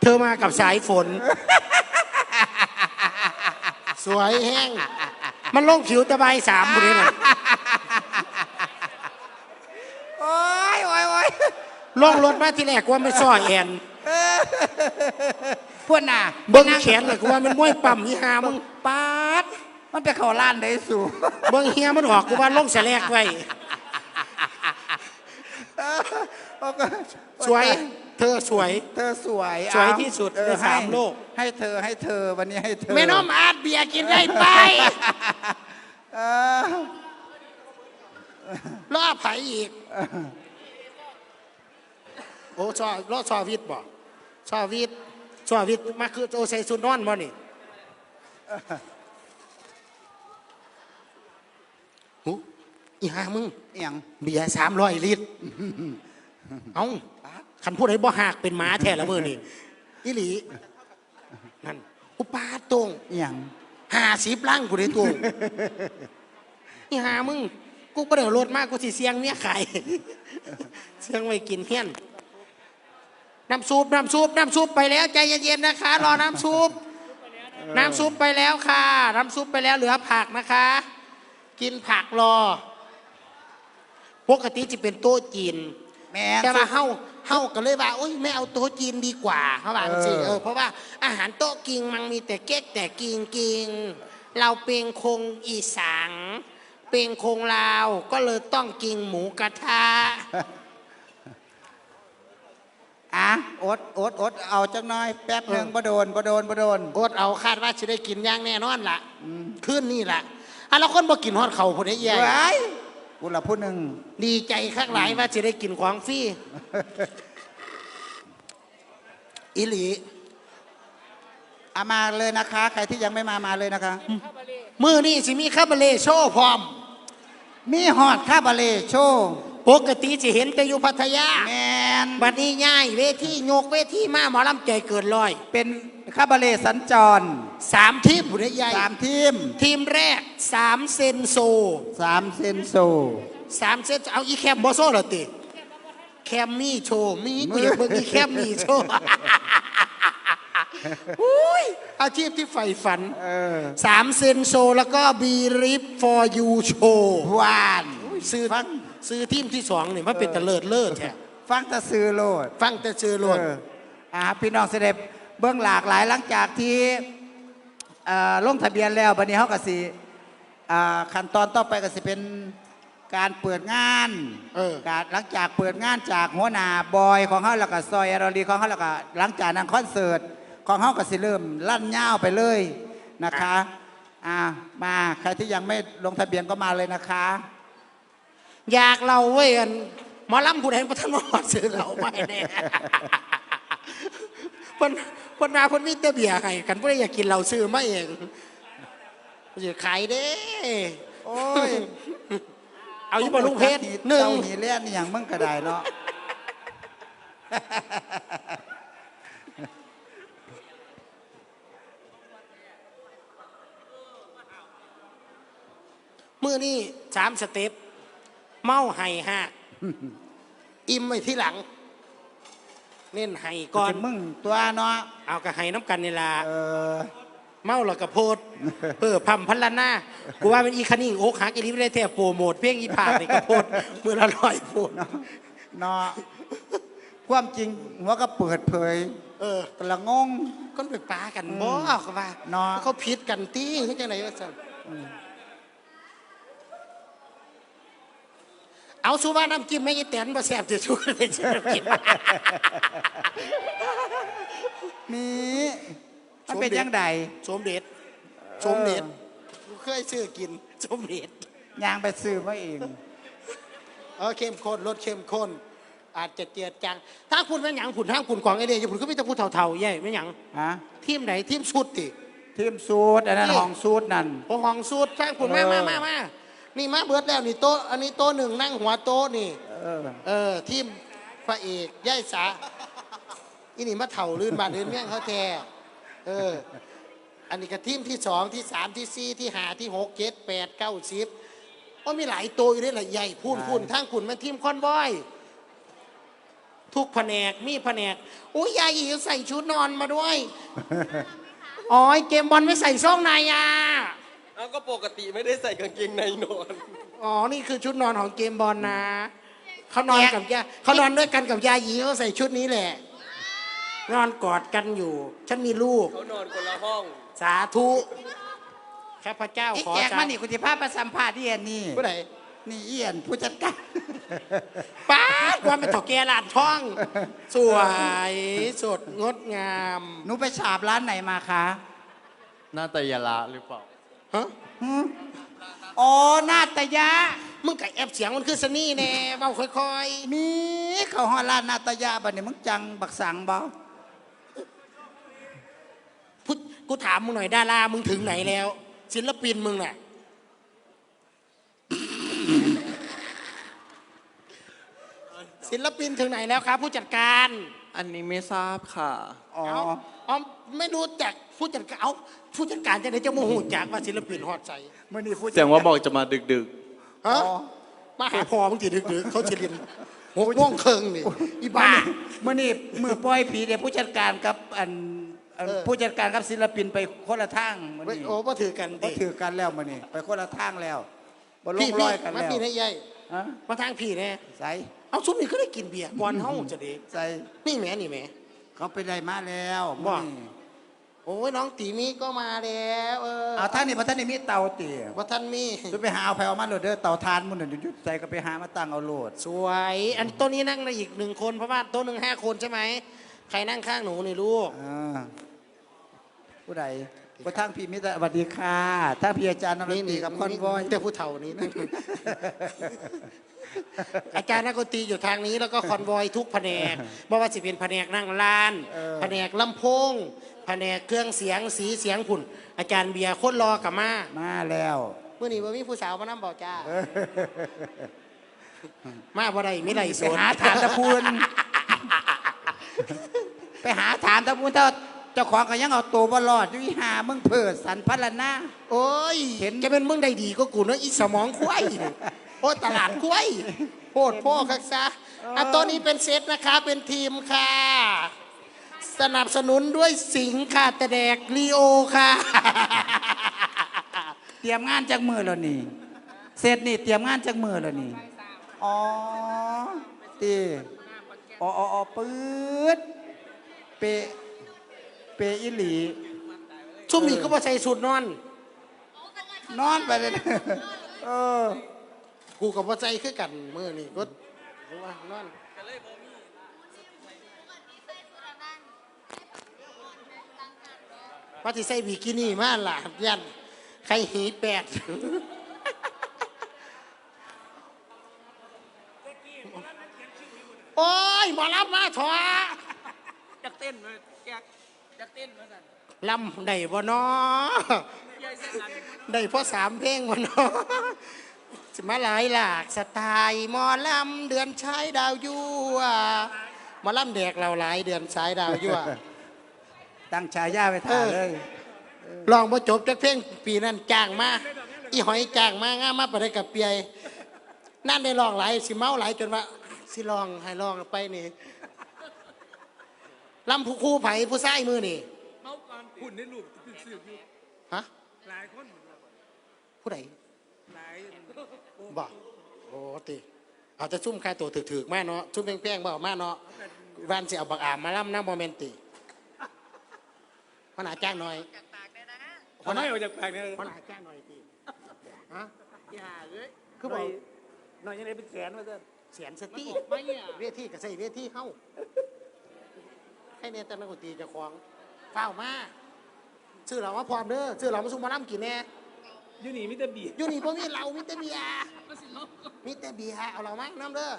เธอมากับสายฝน สวยแห้ง มันลงผิวตะไบสามคนนี้น่ะโอ้ยโอ้ยโอ้ยลงรถมาที่แรกว่าไม่ซ้อแอนพวกน่ะเบิ้งแขนเลยกูว่ามันม้วยปั่มนี่หามึงปาด มันไปเข้าร้านได้สูเบิ้งเฮียมันออกกูว่าลงแสลกไว้ สวย เธอสวย เธอสวยสวยเอาที่สุดเออในสามให้โลก ให้เธอให้เธอวันนี้ให้เธอแม่น้อมอาดเบียร์กินได้ไปเออล่อไผอีก โอ้ชอล่อชอวิทย์บ่ชอวิทย์ชอวิทย์มาคือโอใส่สุดนอนบ่นี่หูอีหามึงเอียงเบียร์สามร้อยลิตร เอ้า คันพูดให้บ่หักเป็นหม้าแท้ละมือนี่อีหลีนั่นอุปาทตรงเอียงห้าสิบลังกูได้ตรงนี่หามึงกูบ่ได้เอารถมากกูสิเสียงเมียขายเสียงไว้กินเฮี้ยนน้ำซุปน้ำซุปน้ำซุปไปแล้วใจเย็นๆนะคะ รอน้ำซุปน้ำซุปไปแล้วค่ะ น้ำซุปไปแล้วเหลือผักนะคะ กินผักรอ ปกติจะเป็นโต๊ะจีนแม่แต่ว่าเฮา เฮาก็เลยว่าโอ้ยไม่เอาโต๊ะจีนดีกว่าเขาว่าสิเออเออเพราะว่าอาหารโต๊ะกิงมันมีแต่เก๊กแต่กิงกิงเราเป็นคงอีสานเป็นคงลาวก็เลยต้องกินหมูกระทะอะอดอดอดเอาจังน้อยแป๊บหนึ่งบ่โดนบ่โดนบ่โดนอดเอาคาดว่าจะได้กินอย่างแน่นอนล่ะคืนนี่ล่ะอะแล้วคนบ่กินฮอดเขาพุ่นไอ้แย่ไว้ กูละผู้หนึ่งดีใจข้างหลายว่าจะได้กินของฟรีอิหลีเอามาเลยนะคะ ใครที่ยังไม่มามาเลยนะคะ มือนี่สิมีคาบาเล่โชว์พร้อม มีฮอดคาบาเล่โชว์ปกติจะเห็นแต่อยู่พัทยาแมนบัดนี้ง่าย เวทีโยกเวทีมาหมอลำใจเกินร้อย เป็น คาบาเล่สัญจรสามทีมผู้ใดใหญ่สามทีมทีมแรกสามเซนโซสามเซนโซสามเซนเอาอีแคมบอโซ่เหรอติแคมมี่โชว์มีกูอยากเบิ่งอีแคมมี่โชว์อุ้ยอาชีพที่ใฝ่ฝันเออสามเซนโซแล้วก็บีริฟ for you โชว์หวานซื้อซื้อทีมที่สองนี่มันเป็นตะเลิดเลิศแท้ฟังแตะซื้อโลด ฟังแต่ชื่อโลดเอออ่าพี่น้องเสด็จ เบื้องหลากหลายหลังจากที่เอ่อลงทะเบียนแล้วบัดนี้เขาก็สิอ่าขั้นตอนต่อไปก็สิเป็นการเปิดงานเออการหลังจากเปิดงานจากหัวหน้าบอยของเขาแล้วก็ซอยอาราลีของเขาแล้วก็หลังจากนั้นคอนเสิร์ตของเขาก็สิเริ่มลั่นย่าวไปเลยนะคะอ่ามาใครที่ยังไม่ลงทะเบียนก็มาเลยนะคะ อยากเราเว้ยอันหมอลำผู้ใดพระท่านมาซื้อเราไปแน่เพิ่น เพิ่นมาเพิ่นมีแต่เบียร์ให้กันผู้ใดอยากกินเราซื้อมาเองจะขายเด้โอ้ยเอาอยู่บ่ลุงเพชรหนึ่งเจ้าหีเล่นนี่อย่างมึงก็ได้เนาะมือนี่สามสเต็ปเมาไห้ห้าอิ่มไว้ที่หลัง เน้นไห้ก่อนจะมึงตัวเนาะเอากระไห้น้ำกันนี่ล่ะเออเมาแล้วก็โพดเออพัมพันละหน้ากูว่าเป็นอีคันนิ่งโอ๊กหักอีลิไม่ได้แท้โปรโมทเพลงอีผากนี่ก็โพดมือละร้อยโพดเนาะความจริงหัวก็เปิดเผย เออกละงงก็ไปปากันบ่ก็ว่าเนาะเขาผิดกันตีเขาจังไหนว่าซั่น เอาสุว่าน้ำจิ้มไม่ยี่แตนบ่แซ่บจะช่วยเลยจะกินนี่มันเป็นยังไงสมเด็จสมเด็จกูเคยซื้อกินสมเด็จยางไปซื้อมาเองเออเข้มข้นรสเข้มข้นอาจจะเจียดจังถ้าคุณเป็นหยังคุณทางคุณของไอเดียอยู่คุณก็ไม่ต้องพูดเท่าๆแย่ไม่หยังฮะทีมไหนทีมชุดติทีมสูตรอันนั้นนี่ห้องสูตรนั่นพอห้องสูตรทางคุณเอมาอมามามา นี่มาเบิดแล้วนี่โต๊ะอันนี้โต๊ะหนึ่งนั่งหัวโต๊ะนี่ เออเออทีมพระเอกย่ายสาอีนี่มาเถ่าลื่นบานลื่นเมี่ยงเขาแท้เออ อันนี้ก็ทีมที่สองที่สามที่สี่ที่ห้าที่หกเจ็ดแปดเก้าสิบก็มีหลายตัวอยู่ด้วยแหละใหญ่พูนพูนทางคุณมันทีมคอนบอย ทุกแผนกมีแผนกอุ้ยยายอีใส่ชุดนอนมาด้วยอ๋อไอ้เกมบอลไม่ใส่ซ่องในอะ แล้วก็ปกติไม่ได้ใส่กางเกงในนอน อ๋อ นี่คือชุดนอนของเกมบอลนะ เขานอนกับยาเขานอนด้วยกันกับยายีเขาใส่ชุดนี้แหละ นอนกอดกันอยู่ ฉันมีลูก เขานอนคนละห้อง สาธุข้าพเจ้าไอ้ขอแจกสามานี่คุณจะพาไปสัมภาษณ์ที่อันนี่ผู้ใดนี่เอียนผู้จัดการป้าดความเป็นถกแกลาดช่อง สวยสดงดงามหนูไปฉาบร้านไหนมาคะน่าตยาละหรือเปล่า ฮะหืมอ๋อนาตยะ มึงกับแอบเสียงมันคือสนี่แน่เบาค่อยมีเขาฮอดร้านนาตยะบัดนี้มึงจังบักสังบ่ๆพุกูถามมึงหน่อยดารามึงถึงไหนแล้ว ศิลปินมึงน่ะศิลปินถึงไหนแล้วครับ ผู้จัดการอันนี้ไม่ทราบค่ะ อ๋อเอาเอา ไม่รู้จักผู้จัดการเอาผู้จัดการจะได้จะโมโหจากว่าศิลปินฮอดใจมื่อนี้ผู้จัดเสียงว่าบอกจะมาดึกฮะอ๋อมาหาพอมึงตีดึกๆเขาจะเรียนหกโม่วงเคิงนี่อีบ้ามื่อนี้มือปล่อยผีเดี๋ยวผู้จัดการกับอันอันเออ ผู้จัดการกับศิลปินไปคนละทางมื่อเว้ยนี้โอ้มาถือกันก็ดิถือกันแล้วมื่อนี้ไปคนละทางแล้วบ่ลพี่งรพี่อยกันมาแล้วพี่นะยัยฮะมาทางพี่แน่ใส่เอาซุปนี่ก็ได้กินเบียร์บอลเฮาจะดีใส่นี่แหม่นี่แหม่ เขาไปได้มาแล้วบ่ มื้อนี้โอ้ยน้องตีมีก็มาแล้วเออเอาท่านนี่พระท่านนี่มีเตาเตี๋ยว่าท่านมีจะไปหาเอาไปเอามาโหลดเด้อเตาทานมุ่นน่ะยุดใส่ก็ไปหามาตั้งเอาโหลด สวย อันโตัวนี้นั่งได้อีกหนึ่งคนเพราะว่าโต๊ะหนึ่งห้าคนใช่ไหมใครนั่งข้างหนูนี่ลูกอ่าผู้ใดพระท่านพี่มิตรสวัสดีค่ะท่านพี่อาจารย์นรตีกับคอนวอยแต่ผู้เฒ่านี้นั่งอาจารย์นักดนตรีอยู่ทางนี้แล้วก็คอนวอยทุกแผนกไม่ว่าจะเป็นแผนกนั่งลาน แผนกลำโพงแผนกเครื่องเสียงสีเสียงผุ่น อาจารย์เบียร์โคนรอกับมามาแล้ว เมื่อนี้ว่ามีผู้สาวมานั่บอกจ้า มาบ่ได้ไม่ได้สไปนหาถามตะพูน ไปหาถามตะพูนเจ้าเจ้าของก็ยังเอาตัวบรอดอยู่อีหามึงเพิดสันพัลนาโอ้ยเห็นจะเป็นมึงได้ดีก็กูเนอะอีสมองควายโอ้ตลาดควายโพดพ่อคักซะอะตัวนี้เป็นเซตนะคะเป็นทีมค่ะ สนับสนุนด้วยสิงห์ค่ะแต่แดกลีโอค่ะ เตรียมงานจากมือแล้วนี่ เสร็จนี่เตรียมงานจากมือแล้วนี่ อ๋อตีอ๋ออ๋อปืดเปเปอิหลีชุ่มนี่ก็มาใส่สุดนอน นอนไปเลยเออ กูกับว่าใจคือกันมือนี่ก็ว่านอน ว่าที่ใส่บิกินี่มาล่ะยันใครหีแปดโอ้ยหมอรับมาถอจักเต้นมาแกจักเต้นมาสั่นลำได้บ่นอได้เพราะสามเพลงบ่นอสิมาหลายหลากสไตล์หมอลำเดือนชายดาวยั่วหมอลำแดกเราหลายเดือนสายดาวยั่ว ตั้งฉายาไปถ่ายเลย ลองมาจบจากเพลงปีนั้นจ้างมา อีหอยจ้างมาง่ามาไปได้กับเปียยนั่นได้ลองหลายสิเมาหลายจนว่า สิลองให้ลองไปนี่ลำผู้คู่ไผ่ผู้ซ้ายมือนี่เมาก่อนหุ่นในรูปตึกสืบอยู่ฮะหลายคนผู้ใดหลายบ่โอ้ติเอาจะซุ่มค่าตัวถือๆมาเนาะซุ่มแพงๆบ่เอามาเนาะวันสิเอาบักอามมาล่ำน้ำโมเมนติ พนาจ้างหน่อยทำไมออกจากปากเนี่ยพนาจ้างหน่อยติฮะอย่าเลยคือบอกหน่อยยังไงเป็นแสนมาสั่นเสียนสตีไม่เนี่ยเวทีก็ใส่เวทีเฮ้าให้เนี่ยแต่นักดนตรีเจะคลองเฝ้ามาชื่อเราว่าพร้อมเด้อชื่อเรามาซุ่มมาล่ำกินแน่อยู่นี่มิตรบีอยู่นี่พวกนี้เรามิแต่เบียร์มิแต่เบียร์เอาเรามาน้ำเด้อ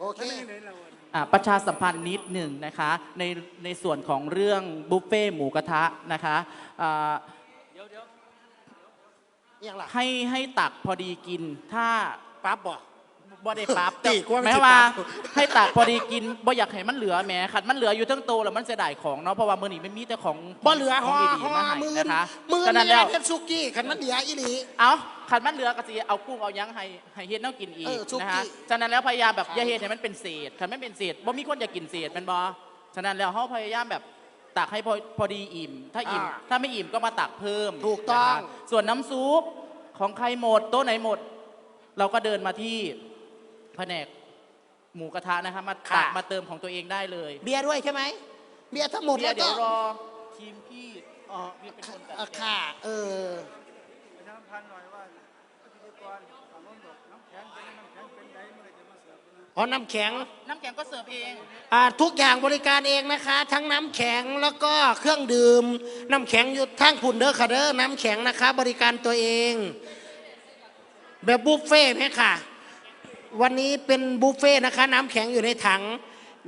โอเค อะประชาสัมพันธ์นิดหนึ่งนะคะในในส่วนของเรื่องบุฟเฟ่หมูกระทะนะคะอ่ายังล่ะให้ให้ตักพอดีกินถ้า ปั๊บบ่ บ่ได้ปรับตีกว่ามันแม้สิว่าปรับให้ตักพอดีกินบ่อยากให้มันเหลือแหมขัดมันเหลืออยู่ทั้งโตแล้วมันเสียดายของเนาะเพราะว่ามื้อนี้ไม่มีแต่ของบ่เหลือขห่อองดีห่อๆมาให้มือนะคะมือฉะนั้นนี่แล้วเฮ็ดซุกี้ขันมันเหลืออีหลี เอาขัดมันเหลือก็สิเอากุ้งเอาหยังให้ให้เฮ็ดแนวกินอีเอกอซุกี้นะคะฉะนั้นแล้วพยายามแบบอย่าเฮ็ดให้มันเป็นเศษถ้าไม่เป็นเศษบ่มีคนอยากกินเศษแมันบ่ฉะนั้นแล้วเฮาพยายามแบบตักให้พอพอดีอิ่ม ถ้าอิ่ม อ่าถ้าไม่อิ่มก็มาตักเพิ่มถูกต้อง นะคะส่วนน้ำซุปของใครหมดโต๊ะไหนหมด เราก็เดินมาที่ แผนกหมูกระทะนะคะมาตักมาเติมของตัวเองได้เลยเบียร์ด้วยใช่ไหมเบียร์ทั้งหมดเดี๋แล้ยววเดี๋ก็ยวรอทีมพี่อ๋อพี่เป็นคนจัดอะค่ะ เออ ประชาสัมพันธ์หน่อยว่าพิธีกรฝั่งโน้นบอกน้ำแข็งเป็นน้ำแข็งเป็นไดเมื่อไรจะมาเสิร์ฟนะ อ๋อ น้ำแข็งน้ำแข็งก็เสิร์ฟเอง อ่าทุกอย่างบริการเองนะคะ ทั้งน้ำแข็งแล้วก็เครื่องดื่ม น้ำแข็งอยู่ทั้งผุนเด้อค่ะเด้อน้ำแข็งนะคะ บริการตัวเอง แบบบุฟเฟ่ต์ไหมค่ะ วันนี้เป็นบุฟเฟ่ต์นะคะ น้ำแข็งอยู่ในถัง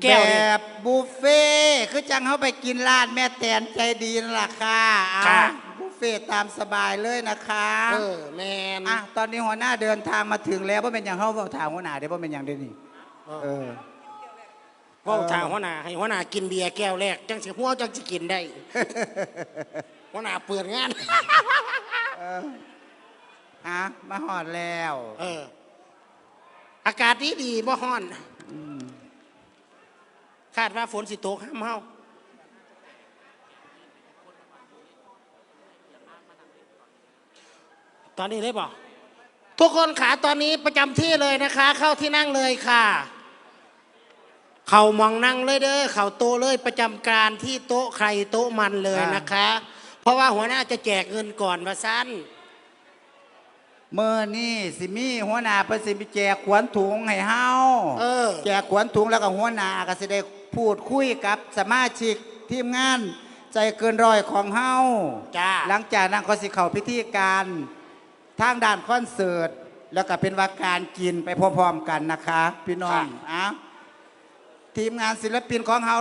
แก้วแบเนี่ยบบุฟเฟ่ต์คือจังเขาไปกินร้านแม่แตนใจดีนั่นแหละค่ะเอาค่ะ บุฟเฟ่ต์ตามสบายเลยนะคะเออแมนอะตอนนี้หัวหน้าเดินทางมาถึงแล้วว่าเป็นอย่างเขาเฝ้าถามหัวหน้าเดี๋ยวว่าเป็นอย่างเดยวนี่เออ เว่าทางหัวหน้าให้หัวหน้ากินเบียร์แก้วแรก จังสิหัวจังสิกินได้ หัวหน้าเปิดงาน อะมาหอดแล้ว เออ อากาศดีดีบ่ฮ้อนคาดว่าฝนสิตกห้ามเฮาตอนนี้เลยบ่ทุกคนขาตอนนี้ประจำที่เลยนะคะ เข้าที่นั่งเลยค่ะ เข่ามองนั่งเลยเด้อเข่าโตเลยประจำการที่โต๊ะใครโต๊ะมันเลยนะคะ เพราะว่าหัวหน้าจะแจกเงินก่อนว่าสั้น เมื่อนี่สิมีหัวหน้าเพิ่นสิไปแจกขวนถุงให้เฮาเออ แจกขวนถุงแล้วก็หัวหน้าก็สิได้พูดคุยกับสมาชิกทีมงาน ใจเกินร้อยของเฮาจ้า หลังจากนั้นก็สิเข้าพิธีการทางด้านคอนเสิร์ตแล้วก็เป็นว่าการกินไปพร้อมๆกันนะคะ พี่น้องอะทีมงานศิลปินของเฮา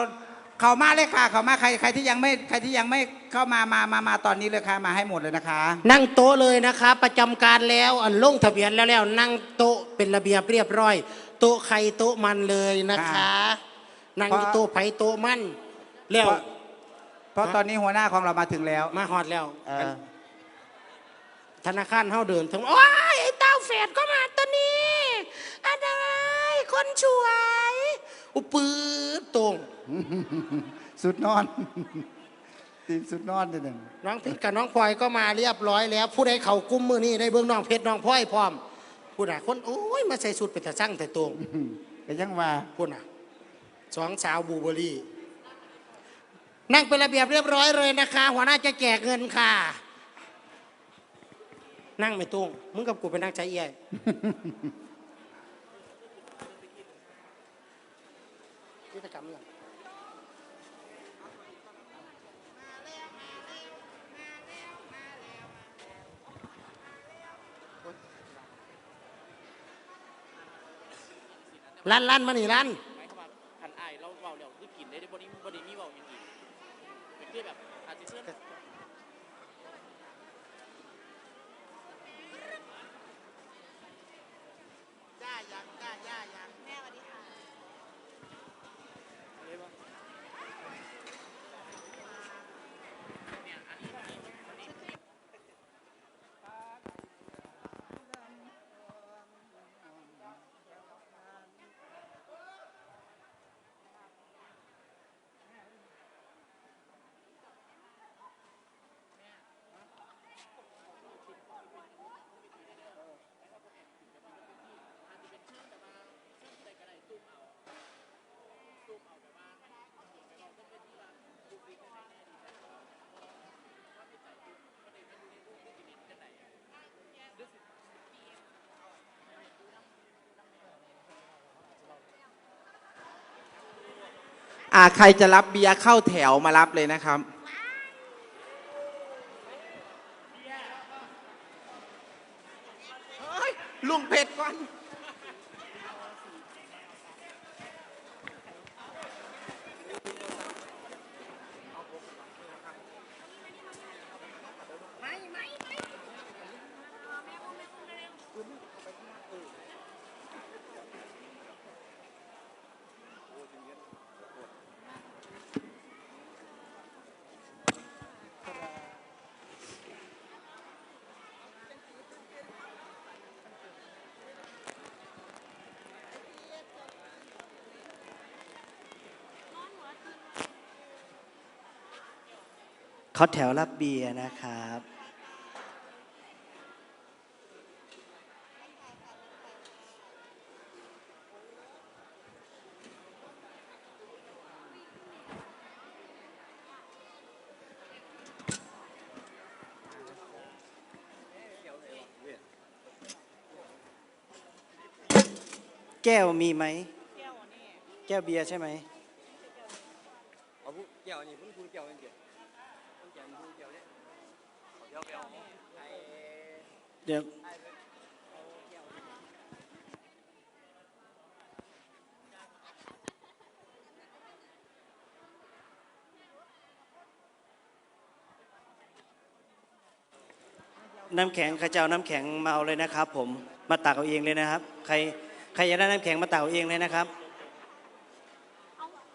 เข้ามาเลยค่ะ เข้ามาใครใครที่ยังไม่ใครที่ยังไม่เข้ามามามามาตอนนี้เลยค่ะ มาให้หมดเลยนะคะ นั่งโต๊ะเลยนะคะ ประจำการแล้วอันลงทะเบียนแล้วแล้วนั่งโต๊ะเป็นระเบียบเรียบร้อย โต๊ะใครโต๊ะมันเลยนะคะ นั่งเพราะโต๊ะไผโต๊ะมันแล้วเพราะเพราะตอนนี้หัวหน้าของเรามาถึงแล้วมาฮอดแล้วเออธนาคารเฮาเดินถึงโอ้ยไอ้เต้าเฟดก็มาตัวนี้อะไรคนช่วย อุปื๊ดตรงสุดนอนทีมสุดนอนเด่นน้องเพชรกับน้องพลอยก็มาเรียบร้อยแล้ว ผู้ใดเขากุ้มมือนี่ได้เบื้องน้องเพชรน้องพลอยพร้อมผู้ใดคนโอ้ยมาใส่สุดเป็นตาสั่งแต่ตรงก็ยังว่าพูดน่ะสองสาวบูเบอรี่ นั่งเป็นระเบียบเรียบร้อยเลยนะคะ หัวหน้าจะแจกเงินค่ะ นั่งไม่ตุ้งมึงกับกูไปนั่งใจเอี้ย ลั่นลั่นมานี่ลั่น หมายความว่าอันอายเราเบาเดี๋ยวคือกินได้บอดี้บอดี้มีเบาอย่างอีกเป็นคือแบบอาจจะเชื่อ อ่าใครจะรับเบียร์เข้าแถวมารับเลยนะครับ ลุงเพชรก่อน เขาแถวรับเบียร์นะครับ แก้วมีไหม แก้วเบียร์ใช่ไหม เอาผู้เกี่ยวนี่เพิ่งพูดเกี่ยวกันเกี่ยวเพิ่งเกี่ยวมันพูดเกี่ยวเนี่ยเดี๋ยวไปเอาไอ้ เดี๋ยน้ำแข็งใครจะเอาน้ำแข็งมาเอาเลยนะครับ ผมมาตักเอาเองเลยนะครับ ใครใครอยากได้น้ำแข็งมาตักเอาเองเลยนะครับ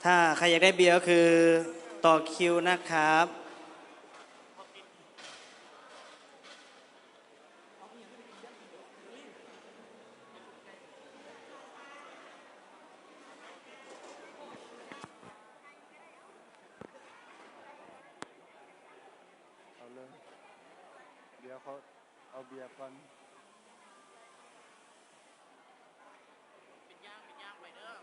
ถ้าใครอยากได้เบียร์ก็คือต่อคิวนะครับ เอาเลย เดี๋ยวเขาเอาเบียร์ก่อน เป็นย่างเป็นย่างไปเด้อ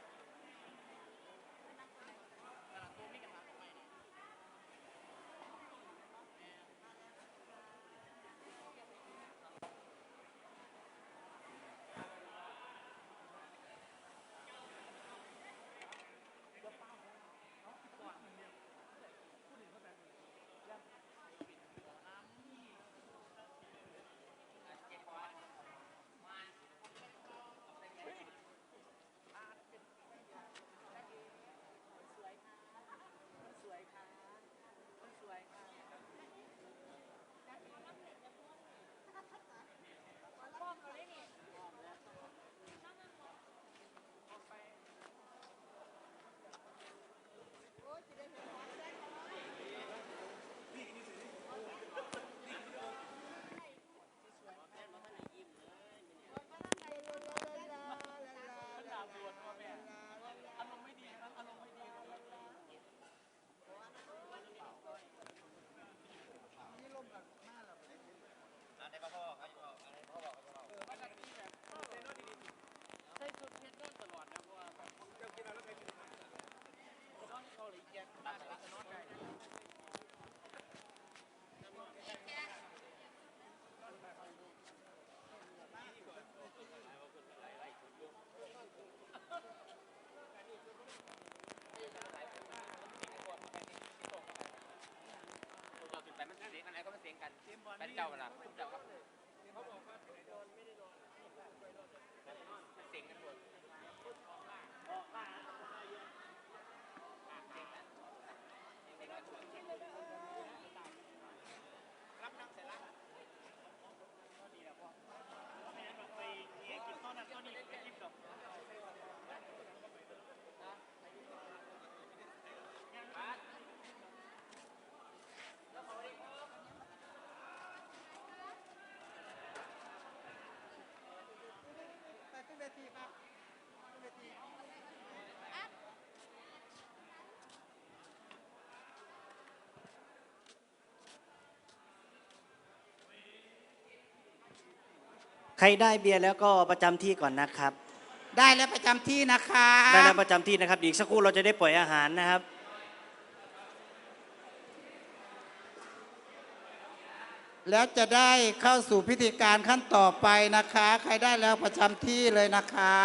เราขึ้นไปมันเสียง กันไหนก็มันเสียงกันเป็นเจ้าเวลาเจ้าครับเขาบอกว่าไม่โดนไม่ได้โดนมันเสียงกันหมด ใครได้เบียร์แล้วก็ประจำที่ก่อนนะครับ ได้แล้วประจำที่นะคะได้แล้วประจำที่นะครับอีกสักครู่เราจะได้ปล่อยอาหารนะครับ แล้วจะได้เข้าสู่พิธีการขั้นต่อไปนะคะ ใครได้แล้วประจำที่เลยนะคะ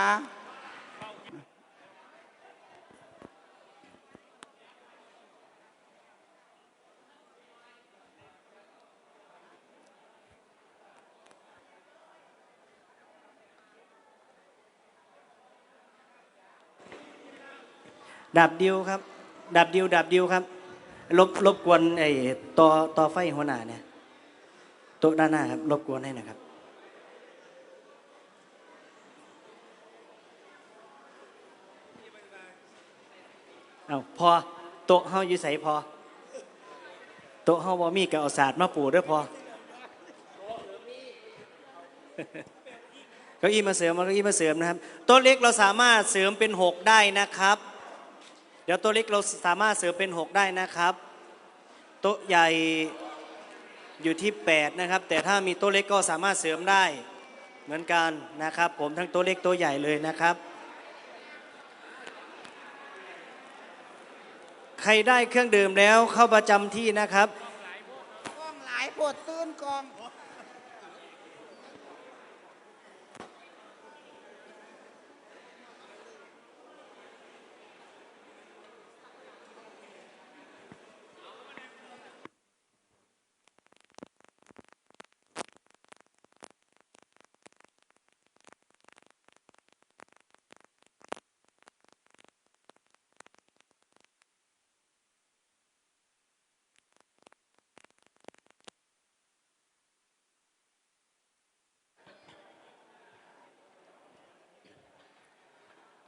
ดับดิวครับ ดับดิวดับดิวครับรบรบกวนไอ้ต่อต่อไฟหัวหน้าเนี่ยโต๊ะด้านหน้าครับรบกวนให้หนะครับเอาพอโต๊ะเฮาอยู่ใส่พอโต๊ะเฮาบ่มีก็เอาศาสตร์มาปูด้อพอเก้าอี้มาเสริมเอาเก้าอี้มาเสริมนะครับโต๊ะเล็กเราสามารถเสริมเป็นหกได้นะครับ เดี๋ยวตัวเล็กเราสามารถเสริมเป็นหกได้นะครับ โต๊ะใหญ่อยู่ที่ 8 นะครับ แต่ถ้ามีโต๊ะเล็กก็สามารถเสริมได้เหมือนกันนะครับ ผมทั้งโต๊ะเล็กโต๊ะใหญ่เลยนะครับ ใครได้เครื่องดื่มแล้วเข้าประจำที่นะครับ กองหลายปวดตื่นกอง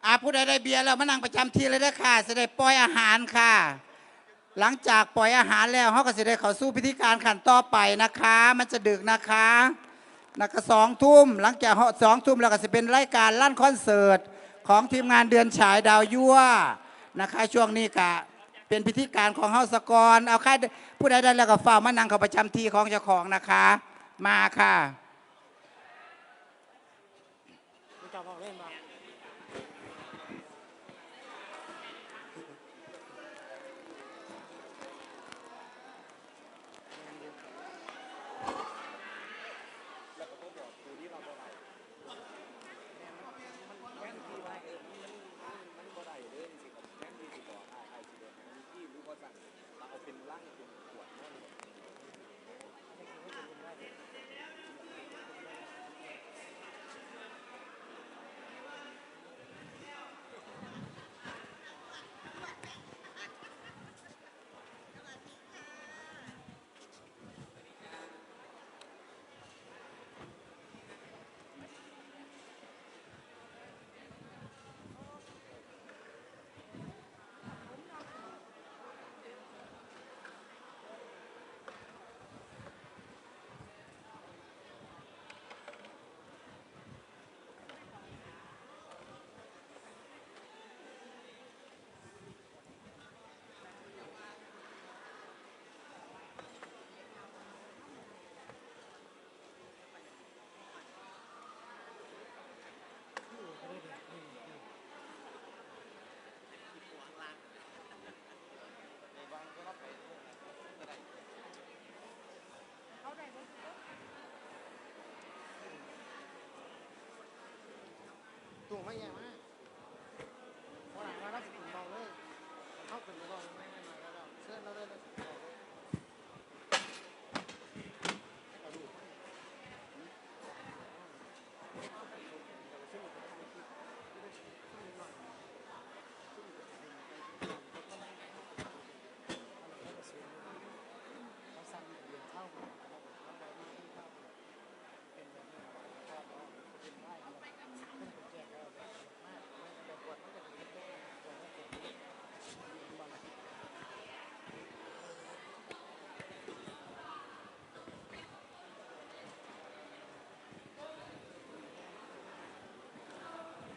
อาผู้ใดได้เบียร์แล้วมานั่งประจำที่เลยนะค่ะจะได้ปล่อยอาหารค่ะ หลังจากปล่อยอาหารแล้วเขาก็จะได้เข้าสู่พิธีการขันต่อไปนะคะ มันจะดึกนะคะนะคะสองทุ่มหลังจากสองทุ่มแล้วก็จะเป็นรายการลั่นคอนเสิร์ตของทีมงานเดือนฉายดาวยั่วนะคะช่วงนี้กะเป็นพิธีการของเฮาสกรเอาใครผู้ใดได้แล้วก็ฝ้ามานั่งเข้าประจำที่ของเจ้าของนะคะ มาค่ะ ไม่ใหญ่มากเพราะหลังมารับสิบเบาเลยเข้าขึ้นไปก่อนไม่ไม่ไม่แล้วเสื้อเราเลยเลย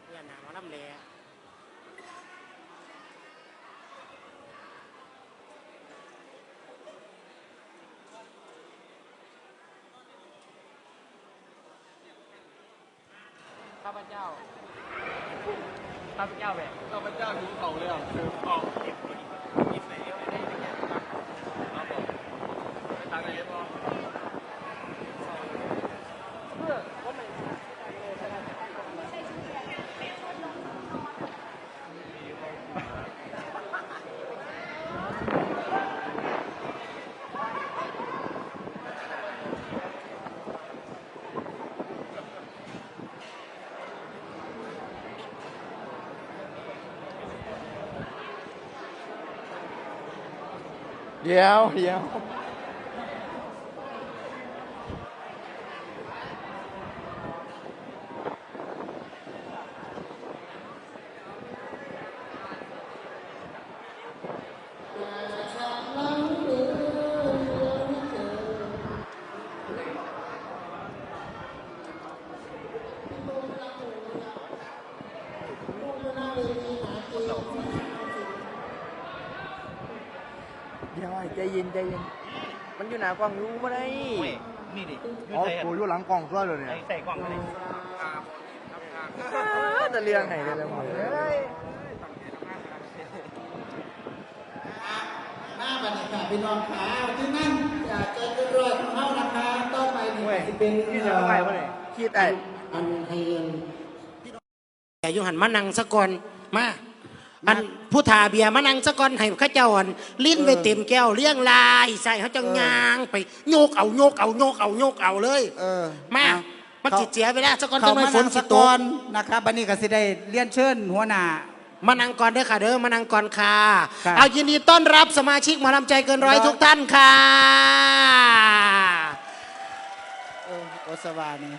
เนี่ย หนามาลำเละข้าพเจ้า ข้าพเจ้าแบบข้าพเจ้าถึงเขาแล้วคือเขา มีเสียงได้เป็นอย่างไรครับผมไปทางไหนได้บ้าง เดี๋ยวเดี๋ยว เดี๋ยว ใจเย็นใจเย็นมันอยู่หนากล้องอยู่บ่ได้นี่ดิอ๋อกูอยู่หลังกล้องด้วยเลยเนี่ยใส่กล่องเลยแต่เรื่องไหนเรื่องมือมาบัดนี้ค่ะพี่น้องขาที่นั่นอยากจะเป็นรอยของเขานะคะต่อไปนี่ก็สิเป็นคิดจะไปบ่ได้คิดไอ้อันให้เงินแต่อยุหันมานั่งสะก่อนมาอัน ผู้ทาเบียร์มานั่งสะก่อนให้เข้าเจ้าอันลิ้นไปเต็มแก้วเลี้ยงลายใส่เขาเจ้ายางไปโยกเอาโยกเอาโยกเอาโยกเอาเลยเออมาเอมันจิตเสียไปแล้วสะก่อนเขาจะไม่มาฝฝนนสิสตกกอนนะครับบันนี้ก็สิได้เลียนเชิญหัวหน้า มานั่งก่อนเด้อค่ะเด้อมานั่งก่อนค่ะครับ เอายินดีต้อนรับสมาชิกหมอลำใจเกินร้อยทุกท่านค่ะ เออโอสวานี่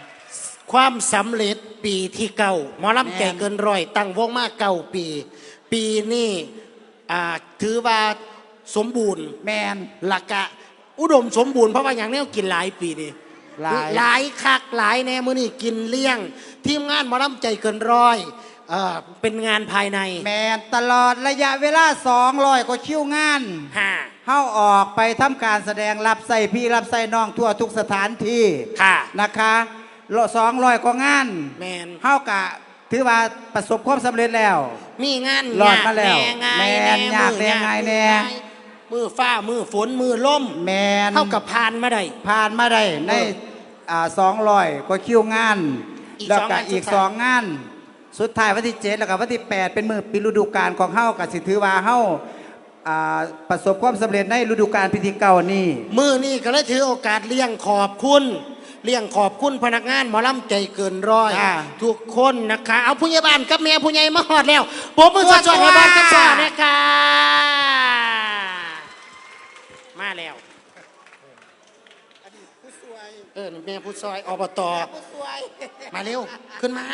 ความสำเร็จปีที่เก้าหมอลำใจแม่นเกินร้อยตั้งวงมาเก้าปี ปีนี้อ่าถือว่าสมบูรณ์แมนหลักกะ อุดมสมบูรณ์เพราะว่าอย่างนี้กินหลายปีนี่หลายหลายคักหลายแน่มื้อนี้กินเลี้ยง ทีมงานหมอลำใจเกินร้อยเอ่อเป็นงานภายใน แมนตลอดระยะเวลา200กว่าคิวงานห้าเข้าออกไปทำการแสดงรับใส่พี่รับใส่น้องทั่วทุกสถานที่ค่ะนะคะสองร้อยกว่างานแมนเข้ากะ ถือว่าประสบความสำเร็จแล้ว มีงานรอดมาแล้วยกแม่ง่ายนแน่ยากมือแน่ง่ายแน่ มือฟ้ามือฝนมือล่มแมนเท่ากับพานมาได้ ผ่านมาได้ในสองร้อยกว่าคิวงาน อีกแล้วสองก็งานอีกสุดท้าย สองงาน สุดท้ายวันที่เจ็ดแล้วก็วันที่แปดเป็นมือปีฤดูกาลของเฮากับสิถือว่าเฮาอ่าประสบความสำเร็จในฤดูกาลพิธีเก่านี่มือนี่ก็เลยถือโอกาสเลี้ยงขอบคุณ เลี้ยงขอบคุณพนักงานหมอลำใจเกินร้อยจ้าทุกคนนะคะ เอาผู้ใหญ่บ้านกับแม่ผู้ใหญ่มาหอดแล้วผมมือสดๆให้บ้านกับสอดนะคะมาแล้วเออนี่แม่ผู้ซอยอบตมาเร็ว ขึ้นมา